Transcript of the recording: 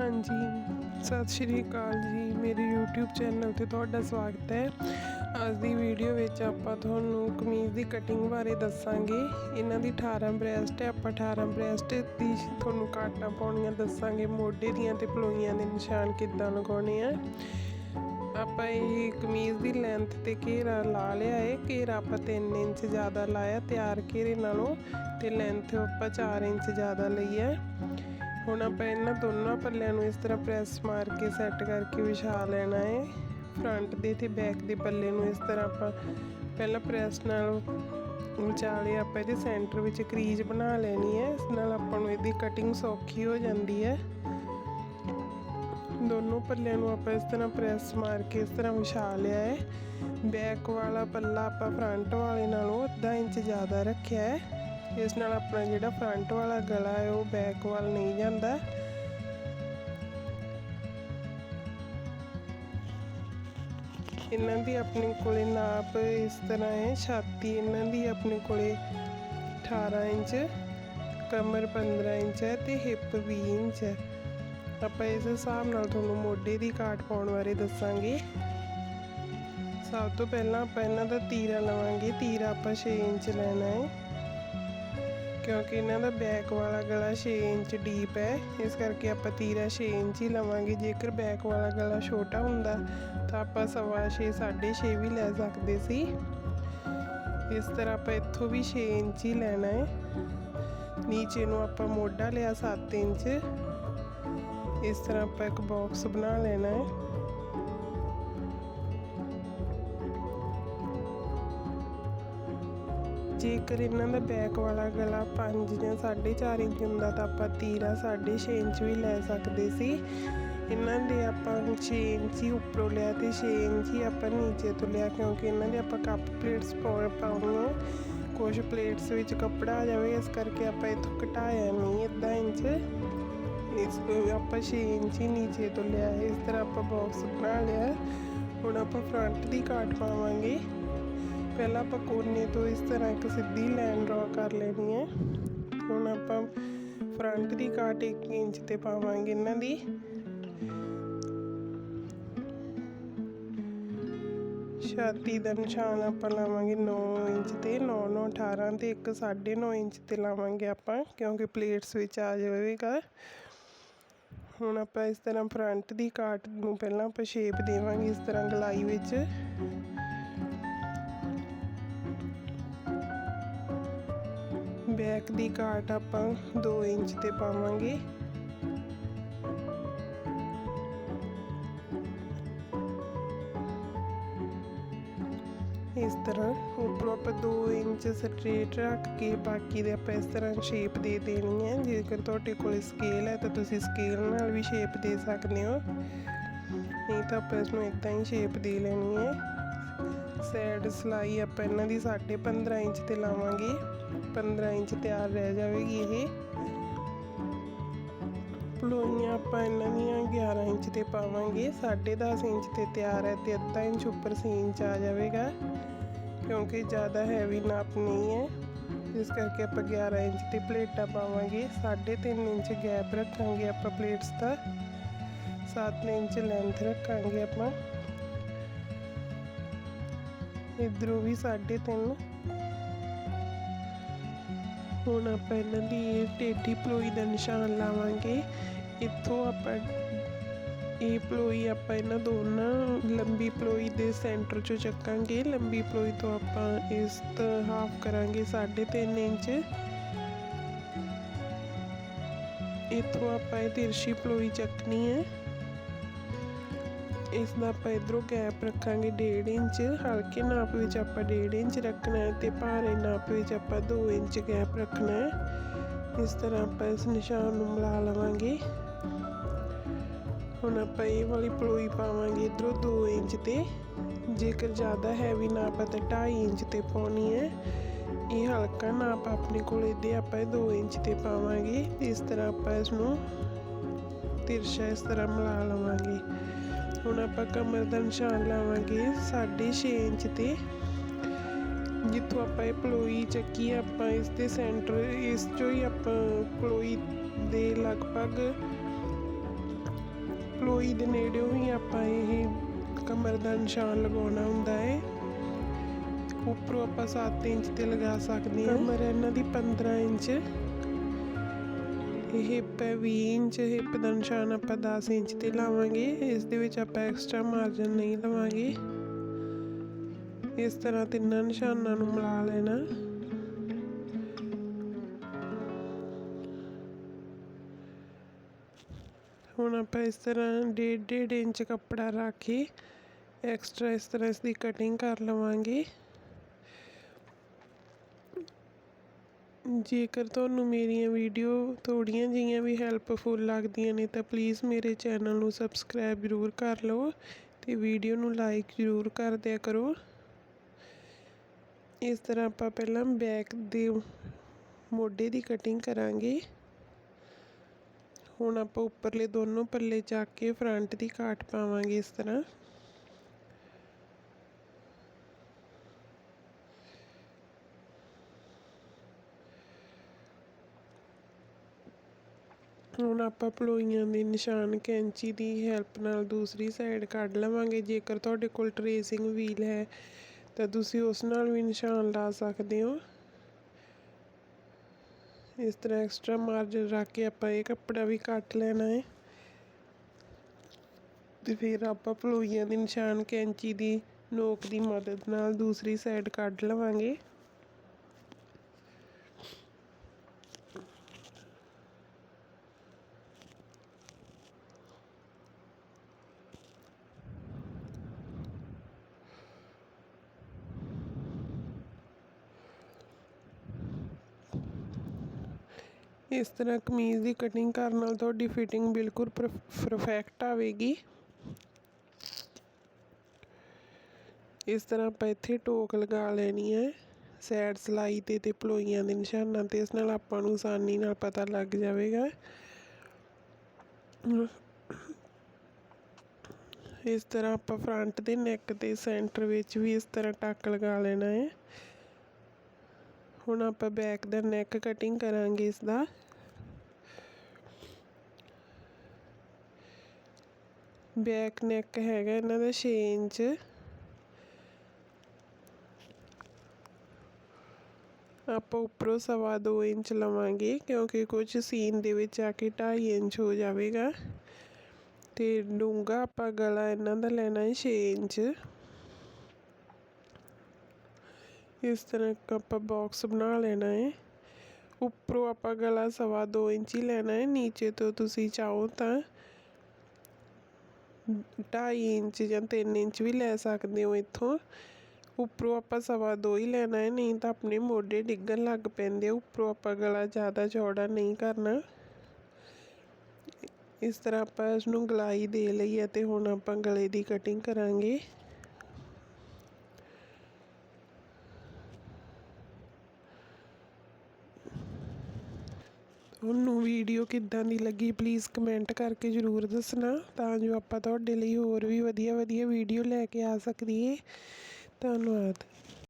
ਹਾਂਜੀ, ਸਤਿ ਸ਼੍ਰੀ ਅਕਾਲ ਜੀ। ਮੇਰੇ YouTube ਚੈਨਲ ਤੇ ਤੁਹਾਡਾ ਸਵਾਗਤ ਹੈ। ਅੱਜ ਦੀ ਵੀਡੀਓ ਵਿੱਚ ਆਪਾਂ ਤੁਹਾਨੂੰ ਕਮੀਜ਼ ਦੀ ਕਟਿੰਗ ਬਾਰੇ ਦੱਸਾਂਗੇ। ਇਹਨਾਂ ਦੀ 18 ਬ੍ਰੈਸਟ ਹੈ, ਆਪਾਂ 18 ਬ੍ਰੈਸਟ ਦੀ ਤੁਹਾਨੂੰ ਕਾਟਾਂ ਪਾਉਣੀਆਂ ਦੱਸਾਂਗੇ। ਮੋਢੇ ਦੀਆਂ ਤੇ ਪਲੋਈਆਂ ਦੇ ਨਿਸ਼ਾਨ ਕਿੱਦਾਂ ਲਗਾਉਣੇ ਆ। ਆਪਾਂ ਇਹ ਕਮੀਜ਼ ਦੀ ਲੈਂਥ ਤੇ ਘੇਰਾ ਲਾ ਲਿਆ ਹੈ। ਘੇਰਾ ਆਪਾਂ 3 ਇੰਚ ਜ਼ਿਆਦਾ ਲਾਇਆ, ਤਿਆਰ ਘੇਰੇ ਨਾਲੋਂ ਤੇ ਲੈਂਥ ਆਪਾਂ 4 ਇੰਚ ਜ਼ਿਆਦਾ ਲਈ ਹੈ। ਹੁਣ ਆਪਾਂ ਇਹਨਾਂ ਦੋਨਾਂ ਪੱਲਿਆਂ ਨੂੰ ਇਸ ਤਰ੍ਹਾਂ ਪ੍ਰੈਸ ਮਾਰ ਕੇ ਸੈੱਟ ਕਰਕੇ ਵਿਛਾ ਲੈਣਾ ਹੈ ਫਰੰਟ ਦੇ ਤੇ ਬੈਕ ਦੇ ਪੱਲੇ ਨੂੰ ਇਸ ਤਰ੍ਹਾਂ ਆਪਾਂ ਪਹਿਲਾਂ ਪ੍ਰੈਸ ਨਾਲ ਵਿਚਾਲੇ ਆਪਾਂ ਇਹਦੇ ਸੈਂਟਰ ਵਿੱਚ ਕਰੀਜ਼ ਬਣਾ ਲੈਣੀ ਹੈ ਇਸ ਨਾਲ ਆਪਾਂ ਨੂੰ ਇਹਦੀ ਕਟਿੰਗ ਸੌਖੀ ਹੋ ਜਾਂਦੀ ਹੈ ਦੋਨੋਂ ਪੱਲਿਆਂ ਨੂੰ ਆਪਾਂ ਇਸ ਤਰ੍ਹਾਂ ਪ੍ਰੈਸ ਮਾਰ ਕੇ ਇਸ ਤਰ੍ਹਾਂ ਵਿਛਾ ਲਿਆ ਹੈ ਬੈਕ ਵਾਲਾ ਪੱਲਾ ਆਪਾਂ ਫਰੰਟ ਵਾਲੇ ਨਾਲੋਂ ਅੱਧਾ ਇੰਚ ਜ਼ਿਆਦਾ ਰੱਖਿਆ ਹੈ ਇਸ ਨਾਲ ਆਪਣਾ ਜਿਹੜਾ ਫਰੰਟ ਵਾਲਾ ਗਲਾ ਹੈ, ਉਹ ਬੈਕ ਵੱਲ ਨਹੀਂ ਜਾਂਦਾ। ਇਹਨਾਂ ਦੀ ਆਪਣੇ ਕੋਲੇ ਨਾਪ ਇਸ ਤਰ੍ਹਾਂ ਹੈ, ਛਾਤੀ ਇਹਨਾਂ ਦੀ ਆਪਣੇ ਕੋਲੇ 18 ਇੰਚ, ਕਮਰ 15 ਇੰਚ ਹੈ ਤੇ ਹਿੱਪ 20 ਇੰਚ ਹੈ। ਆਪਾਂ ਇਸ ਹਿਸਾਬ ਨਾਲ ਤੁਹਾਨੂੰ ਮੋਢੇ ਦੀ ਕਾਟ ਪਾਉਣ ਬਾਰੇ ਦੱਸਾਂਗੇ। ਸਭ ਤੋਂ ਪਹਿਲਾਂ ਆਪਾਂ ਇਹਨਾਂ ਦਾ ਤੀਰਾ ਲਵਾਂਗੇ, ਤੀਰਾ ਆਪਾਂ 6 ਇੰਚ ਲੈਣਾ ਹੈ। ਕਿਉਂਕਿ ਇਹਨਾਂ ਦਾ ਬੈਕ ਵਾਲਾ ਗਲਾ 6 ਇੰਚ ਡੀਪ ਹੈ, ਇਸ ਕਰਕੇ ਆਪਾਂ ਤੀਰਾ 6 ਇੰਚ ਹੀ ਲਵਾਂਗੇ। ਜੇਕਰ ਬੈਕ ਵਾਲਾ ਗਲਾ ਛੋਟਾ ਹੁੰਦਾ, ਤਾਂ ਆਪਾਂ ਸਵਾ 6 6.5 ਵੀ ਲੈ ਸਕਦੇ ਸੀ। ਇਸ ਤਰ੍ਹਾਂ ਆਪਾਂ ਇੱਥੋਂ ਵੀ 6 ਇੰਚ ਹੀ ਲੈਣਾ ਹੈ। ਨੀਚੇ ਨੂੰ ਆਪਾਂ ਮੋਢਾ ਲਿਆ 7 ਇੰਚ। ਇਸ ਤਰ੍ਹਾਂ ਆਪਾਂ ਇੱਕ ਬਾਕਸ ਬਣਾ ਲੈਣਾ ਹੈ। ਜੇਕਰ ਇਹਨਾਂ ਦਾ ਬੈਕ ਵਾਲਾ ਗਲਾ 5 ਜਾਂ 4.5 ਇੰਚ ਹੁੰਦਾ ਤਾਂ ਆਪਾਂ ਤੀਰਾ 6.5 ਇੰਚ ਵੀ ਲੈ ਸਕਦੇ ਸੀ। ਇਹਨਾਂ ਦੇ ਆਪਾਂ 6 ਇੰਚ ਹੀ ਉੱਪਰੋਂ ਲਿਆ ਤੇ 6 ਇੰਚ ਹੀ ਆਪਾਂ ਨੀਚੇ ਤੋਂ ਲਿਆ ਕਿਉਂਕਿ ਇਹਨਾਂ ਦੇ ਆਪਾਂ ਕੱਪ ਪਲੇਟਸ ਪਾਉਣੀਆਂ ਕੁਝ ਪਲੇਟਸ ਵਿੱਚ ਕੱਪੜਾ ਆ ਜਾਵੇ, ਇਸ ਕਰਕੇ ਆਪਾਂ ਇਥੋਂ ਘਟਾਇਆ ਨਹੀਂ ਅੱਧਾ ਇੰਚ। ਇਸ ਆਪਾਂ 6 ਇੰਚ ਹੀ ਨੀਚੇ ਤੋਂ ਲਿਆ, ਇਸ ਤਰ੍ਹਾਂ ਆਪਾਂ ਬਾਕਸ ਬਣਾ ਲਿਆ। ਹੁਣ ਆਪਾਂ ਫਰੰਟ ਦੀ ਕਾਟ ਪਾਵਾਂਗੇ। ਪਹਿਲਾਂ ਆਪਾਂ ਕੋਨੇ ਤੋਂ ਇਸ ਤਰ੍ਹਾਂ ਇੱਕ ਸਿੱਧੀ ਲਾਈਨ ਡਰਾ ਕਰ ਲੈਣੀ ਹੈ। ਹੁਣ ਆਪਾਂ ਫਰੰਟ ਦੀ ਕਾਟ 1 ਇੰਚ ਤੇ ਪਾਵਾਂਗੇ ਇਹਨਾਂ ਦੀ। ਛਾਤੀ ਦਾ ਨਿਸ਼ਾਨ ਆਪਾਂ ਲਾਵਾਂਗੇ 9 ਇੰਚ ਤੇ 9 9 18 ਤੇ, ਇੱਕ 9.5 ਇੰਚ ਤੇ ਲਾਵਾਂਗੇ ਆਪਾਂ, ਕਿਉਂਕਿ ਪਲੇਟਸ ਵਿੱਚ ਆ ਜਾਵੇਗਾ। ਹੁਣ ਆਪਾਂ ਇਸ ਤਰ੍ਹਾਂ ਫਰੰਟ ਦੀ ਕਾਟ ਨੂੰ ਪਹਿਲਾਂ ਆਪਾਂ ਸ਼ੇਪ ਦੇਵਾਂਗੇ ਇਸ ਤਰ੍ਹਾਂ ਗਲਾਈ ਵਿੱਚ। ਬੈਕ ਦੀ ਘਾਟ ਆਪਾਂ 2 ਇੰਚ ਤੇ ਪਾਵਾਂਗੇ। ਇਸ ਤਰ੍ਹਾਂ ਉੱਪਰੋਂ ਆਪਾਂ 2 ਇੰਚ ਸਟ੍ਰੇਟ ਰੱਖ ਕੇ ਬਾਕੀ ਦੇ ਆਪਾਂ ਇਸ ਤਰ੍ਹਾਂ ਸ਼ੇਪ ਦੇ ਦੇਣੀ ਹੈ। ਜੇਕਰ ਤੁਹਾਡੇ ਕੋਲ ਸਕੇਲ ਹੈ ਤਾਂ ਤੁਸੀਂ ਸਕੇਲ ਨਾਲ ਵੀ ਸ਼ੇਪ ਦੇ ਸਕਦੇ ਹੋ। ਨਹੀਂ ਤਾਂ ਆਪਾਂ ਇਸ ਨੂੰ ਇਦਾਂ ਹੀ ਸ਼ੇਪ ਦੇ ਲੈਣੀ ਹੈ। ਸਾਈਡ ਸਲਾਈ ਆਪਾਂ ਇਹਨਾਂ ਦੀ 15.5 ਇੰਚ ਤੇ ਲਾਵਾਂਗੇ। 15 ਇੰਚ ਤਿਆਰ ਰਹਿ ਜਾਵੇਗੀ ਇਹ। ਪਲੋਈਆਂ ਆਪਾਂ ਇਹਨਾਂ ਦੀਆਂ 11 ਇੰਚ ਤੇ ਪਾਵਾਂਗੇ। 10.5 ਇੰਚ ਤੇ ਤਿਆਰ ਹੈ ਤੇ ਅੱਧਾ ਇੰਚ ਉੱਪਰ ਸੀਨ ਚ ਆ ਜਾਵੇਗਾ। ਕਿਉਂਕਿ ਜ਼ਿਆਦਾ ਹੈਵੀ ਨਾਪ ਨਹੀਂ ਹੈ। ਇਸ ਕਰਕੇ ਆਪਾਂ 11 ਇੰਚ ਤੇ ਪਲੇਟਾਂ ਪਾਵਾਂਗੇ। 3.5 ਇੰਚ ਗੈਪ ਰੱਖਾਂਗੇ ਆਪਾਂ ਪਲੇਟਸ ਦਾ। 7 ਇੰਚ ਲੈਂਥ ਰੱਖਾਂਗੇ ਆਪਾਂ। ਇਧਰੋਂ ਵੀ 3.5 ਹੁਣ ਆਪਾਂ ਇਹਨਾਂ ਦੀ ਇਹ ਟੇਢੀ ਪਲੋਈ ਦਾ ਨਿਸ਼ਾਨ ਲਾਵਾਂਗੇ। ਇੱਥੋਂ ਆਪਾਂ ਇਹ ਪਲੋਈ ਆਪਾਂ ਇਹਨਾਂ ਦੋਨਾਂ ਲੰਬੀ ਪਲੋਈ ਦੇ ਸੈਂਟਰ ਚੋਂ ਚੱਕਾਂਗੇ। ਲੰਬੀ ਪਲੋਈ ਤੋਂ ਆਪਾਂ ਇਸ ਤੋਂ ਹਾਫ ਕਰਾਂਗੇ 3.5 ਇੰਚ। ਇੱਥੋਂ ਆਪਾਂ ਇਹ ਤਿਰਛੀ ਪਲੋਈ ਚੱਕਣੀ ਹੈ। ਇਸ ਦਾ ਆਪਾਂ ਇਧਰੋਂ ਗੈਪ ਰੱਖਾਂਗੇ 1.5 ਇੰਚ, ਹਲਕੇ ਨਾਪ ਵਿੱਚ ਆਪਾਂ 1.5 ਇੰਚ ਰੱਖਣਾ ਹੈ ਤੇ ਭਾਰੇ ਨਾਪ ਵਿੱਚ ਆਪਾਂ 2 ਇੰਚ ਗੈਪ ਰੱਖਣਾ ਹੈ। ਇਸ ਤਰ੍ਹਾਂ ਆਪਾਂ ਇਸ ਨਿਸ਼ਾਨ ਨੂੰ ਮਿਲਾ ਲਵਾਂਗੇ। ਹੁਣ ਆਪਾਂ ਇਹ ਵਾਲੀ ਪਲੋਈ ਪਾਵਾਂਗੇ ਇਧਰੋਂ 2 ਇੰਚ ਤੇ। ਜੇਕਰ ਜ਼ਿਆਦਾ ਹੈਵੀ ਨਾਪ ਹੈ ਤਾਂ 2.5 ਇੰਚ ਤੇ ਪਾਉਣੀ ਹੈ। ਇਹ ਹਲਕਾ ਨਾਪ ਆਪਣੇ ਕੋਲ ਇਹਦੇ ਆਪਾਂ 2 ਇੰਚ ਤੇ ਪਾਵਾਂਗੇ। ਇਸ ਤਰ੍ਹਾਂ ਆਪਾਂ ਇਸ ਨੂੰ ਤਿਰਛਾ ਇਸ ਤਰ੍ਹਾਂ ਮਿਲਾ ਲਵਾਂਗੇ। ਹੁਣ ਆਪਾਂ ਕਮਰ ਦਾ ਨਿਸ਼ਾਨ ਲਾਵਾਂਗੇ 6.5 ਇੰਚ ਤੇ। ਜਿੱਥੋਂ ਆਪਾਂ ਇਹ ਪਲੋਈ ਚੱਕੀ, ਆਪਾਂ ਇਸ ਦੇ ਸੈਂਟਰ, ਇਸ ਚੋਂ ਹੀ ਆਪਾਂ ਪਲੋਈ ਦੇ ਲਗਭਗ ਪਲੋਈ ਦੇ ਨੇੜਿਓਂ ਹੀ ਆਪਾਂ ਇਹ ਕਮਰ ਦਾ ਨਿਸ਼ਾਨ ਲਗਾਉਣਾ ਹੁੰਦਾ ਹੈ। ਉੱਪਰੋਂ ਆਪਾਂ 7 ਇੰਚ ਤੇ ਲਗਾ ਸਕਦੇ ਹਾਂ। ਕਮਰ ਇਹਨਾਂ ਦੀ 15 ਇੰਚ। ਹਿੱਪ ਹੈ 20 ਇੰਚ ਹਿੱਪ ਦਾ ਨਿਸ਼ਾਨ ਆਪਾਂ 10 ਇੰਚ ਤੇ ਲਾਵਾਂਗੇ। ਇਸ ਦੇ ਵਿੱਚ ਆਪਾਂ ਐਕਸਟਰਾ ਮਾਰਜਨ ਨਹੀਂ ਲਵਾਂਗੇ। ਇਸ ਤਰ੍ਹਾਂ ਤਿੰਨਾਂ ਨਿਸ਼ਾਨਾਂ ਨੂੰ ਮਿਲਾ ਲੈਣਾ। ਹੁਣ ਆਪਾਂ ਇਸ ਤਰ੍ਹਾਂ ਡੇਢ ਡੇਢ ਇੰਚ ਕੱਪੜਾ ਰੱਖ ਕੇ ਐਕਸਟਰਾ ਇਸ ਤਰ੍ਹਾਂ ਇਸ ਦੀ ਕਟਿੰਗ ਕਰ ਲਵਾਂਗੇ। ਜੇਕਰ ਤੁਹਾਨੂੰ ਮੇਰੀਆਂ ਵੀਡੀਓ ਥੋੜ੍ਹੀਆਂ ਜਿਹੀਆਂ ਵੀ ਹੈਲਪਫੁਲ ਲੱਗਦੀਆਂ ਨੇ, ਤਾਂ ਪਲੀਜ਼ ਮੇਰੇ ਚੈਨਲ ਨੂੰ ਸਬਸਕ੍ਰਾਈਬ ਜ਼ਰੂਰ ਕਰ ਲਓ ਅਤੇ ਵੀਡੀਓ ਨੂੰ ਲਾਈਕ ਜ਼ਰੂਰ ਕਰ ਦਿਆ ਕਰੋ। ਇਸ ਤਰ੍ਹਾਂ ਆਪਾਂ ਪਹਿਲਾਂ ਬੈਕ ਦੇ ਮੋਢੇ ਦੀ ਕਟਿੰਗ ਕਰਾਂਗੇ। ਹੁਣ ਆਪਾਂ ਉੱਪਰਲੇ ਦੋਨੋਂ ਪੱਲੇ ਚੱਕ ਕੇ ਫਰੰਟ ਦੀ ਕਾਟ ਪਾਵਾਂਗੇ ਇਸ ਤਰ੍ਹਾਂ। ਹੁਣ ਆਪਾਂ ਪਲੋਈਆਂ ਦੇ ਨਿਸ਼ਾਨ ਕੈਂਚੀ ਦੀ ਹੈਲਪ ਨਾਲ ਦੂਸਰੀ ਸਾਈਡ ਕੱਢ ਲਵਾਂਗੇ। ਜੇਕਰ ਤੁਹਾਡੇ ਕੋਲ ਟਰੇਸਿੰਗ ਵੀਲ ਹੈ, ਤਾਂ ਤੁਸੀਂ ਉਸ ਨਾਲ ਵੀ ਨਿਸ਼ਾਨ ਲਾ ਸਕਦੇ ਹੋ। ਇਸ ਤਰ੍ਹਾਂ ਐਕਸਟਰਾ ਮਾਰਜਨ ਰੱਖ ਕੇ ਆਪਾਂ ਇਹ ਕੱਪੜਾ ਵੀ ਕੱਟ ਲੈਣਾ ਹੈ। ਤੇ ਫਿਰ ਆਪਾਂ ਪਲੋਈਆਂ ਦੇ ਨਿਸ਼ਾਨ ਕੈਂਚੀ ਦੀ ਨੋਕ ਦੀ ਮਦਦ ਨਾਲ ਦੂਸਰੀ ਸਾਈਡ ਕੱਢ ਲਵਾਂਗੇ। ਇਸ ਤਰ੍ਹਾਂ ਕਮੀਜ਼ ਦੀ ਕਟਿੰਗ ਕਰਨ ਨਾਲ ਤੁਹਾਡੀ ਫਿਟਿੰਗ ਬਿਲਕੁਲ ਪਰਫੈਕਟ ਆਵੇਗੀ। ਇਸ ਤਰ੍ਹਾਂ ਆਪਾਂ ਇੱਥੇ ਟੋਕ ਲਗਾ ਲੈਣੀ ਹੈ ਸਾਈਡ ਸਲਾਈ ਤੇ ਤੇ ਪਲੋਈਆਂ ਦੇ ਨਿਸ਼ਾਨਾਂ ਤੇ। ਇਸ ਨਾਲ ਆਪਾਂ ਨੂੰ ਆਸਾਨੀ ਨਾਲ ਪਤਾ ਲੱਗ ਜਾਵੇਗਾ। ਇਸ ਤਰ੍ਹਾਂ ਆਪਾਂ ਫਰੰਟ ਦੇ ਨੈਕ ਤੇ ਸੈਂਟਰ ਵਿੱਚ ਵੀ ਇਸ ਤਰ੍ਹਾਂ ਟੱਕ ਲਗਾ ਲੈਣਾ ਹੈ। ਹੁਣ ਆਪਾਂ ਬੈਕ ਦਾ ਨੈਕ ਕਟਿੰਗ ਕਰਾਂਗੇ ਇਸ ਦਾ ਬੈਕ ਨੈਕ ਹੈਗਾ ਇਹਨਾਂ ਦਾ 6 ਇੰਚ ਆਪਾਂ ਉੱਪਰੋਂ ਸਵਾ 2 ਇੰਚ ਲਵਾਂਗੇ ਕਿਉਂਕਿ ਕੁਝ ਸੀਨ ਦੇ ਵਿੱਚ ਆ ਕੇ 2.5 ਇੰਚ ਹੋ ਜਾਵੇਗਾ। ਤੇ ਡੂੰਗਾ ਆਪਾਂ ਗਲਾ ਇਹਨਾਂ ਦਾ ਲੈਣਾ ਹੈ 6 ਇੰਚ ਇਸ ਤਰ੍ਹਾਂ ਆਪਾਂ ਬਾਕਸ ਬਣਾ ਲੈਣਾ ਹੈ। ਉੱਪਰੋਂ ਆਪਾਂ ਗਲਾ ਸਵਾ 2 ਇੰਚ ਹੀ ਲੈਣਾ ਹੈ, ਨੀਚੇ ਤੋਂ ਤੁਸੀਂ ਚਾਹੋ ਤਾਂ। ਢਾਈ ਇੰਚ ਜਾਂ 3 ਇੰਚ ਵੀ ਲੈ ਸਕਦੇ ਹੋ ਇੱਥੋਂ। ਉੱਪਰੋਂ ਆਪਾਂ ਸਵਾ ਦੋ ਹੀ ਲੈਣਾ ਹੈ, ਨਹੀਂ ਤਾਂ ਆਪਣੇ ਮੋਢੇ ਡਿੱਗਣ ਲੱਗ ਪੈਂਦੇ ਉੱਪਰੋਂ ਆਪਾਂ ਗਲਾ ਜ਼ਿਆਦਾ ਚੌੜਾ ਨਹੀਂ ਕਰਨਾ। ਇਸ ਤਰ੍ਹਾਂ ਆਪਾਂ ਇਸ ਨੂੰ ਗਲਾਈ ਦੇ ਲਈ ਹੈ ਤੇ ਹੁਣ ਆਪਾਂ ਗਲੇ ਦੀ ਕਟਿੰਗ ਕਰਾਂਗੇ। ਤੁਹਾਨੂੰ ਵੀਡੀਓ ਕਿੱਦਾਂ ਦੀ ਲੱਗੀ? ਪਲੀਜ਼ ਕਮੈਂਟ ਕਰਕੇ ਜ਼ਰੂਰ ਦੱਸਣਾ, ਤਾਂ ਜੋ ਆਪਾਂ ਤੁਹਾਡੇ ਲਈ ਹੋਰ ਵੀ ਵਧੀਆ ਵਧੀਆ ਵੀਡੀਓ ਲੈ ਕੇ ਆ ਸਕੀਏ ਧੰਨਵਾਦ।